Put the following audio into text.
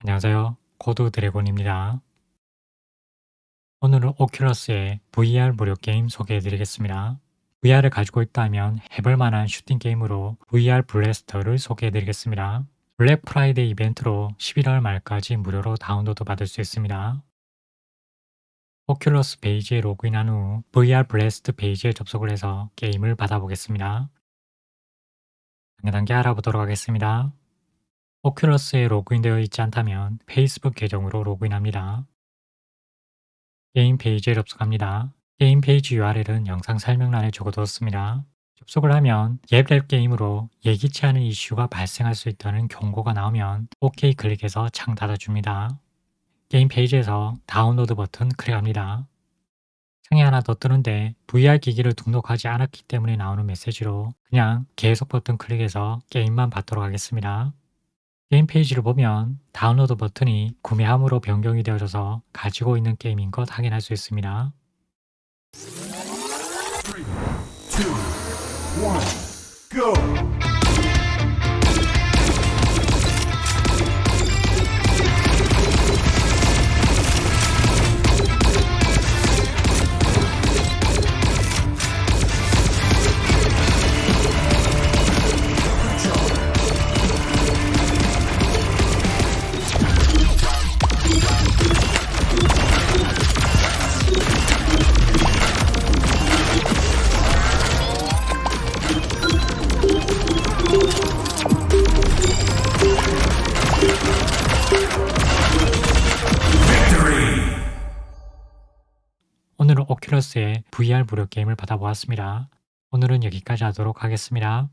안녕하세요. 코드 드래곤입니다. 오늘은 오큘러스의 VR 무료 게임 소개해 드리겠습니다. VR을 가지고 있다면 해볼 만한 슈팅 게임으로 VR 블래스터를 소개해 드리겠습니다. 블랙 프라이데이 이벤트로 11월 말까지 무료로 다운로드 받을 수 있습니다. 오큘러스 페이지에 로그인한 후 VR 블래스트 페이지에 접속을 해서 게임을 받아보겠습니다. 단계 단계 알아보도록 하겠습니다. 오큘러스에 로그인되어 있지 않다면 페이스북 계정으로 로그인합니다. 게임 페이지에 접속합니다. 게임 페이지 URL은 영상 설명란에 적어두었습니다. 접속을 하면 앱랩 게임으로 예기치 않은 이슈가 발생할 수 있다는 경고가 나오면 OK 클릭해서 창 닫아줍니다. 게임 페이지에서 다운로드 버튼 클릭합니다. 창이 하나 더 뜨는데 VR 기기를 등록하지 않았기 때문에 나오는 메시지로 그냥 계속 버튼 클릭해서 게임만 받도록 하겠습니다. 게임 페이지를 보면 다운로드 버튼이 구매함으로 변경이 되어져서 가지고 있는 게임인 것 확인할 수 있습니다. 3, 2, 1, 오늘은 오큘러스의 VR 무료 게임을 받아보았습니다. 오늘은 여기까지 하도록 하겠습니다.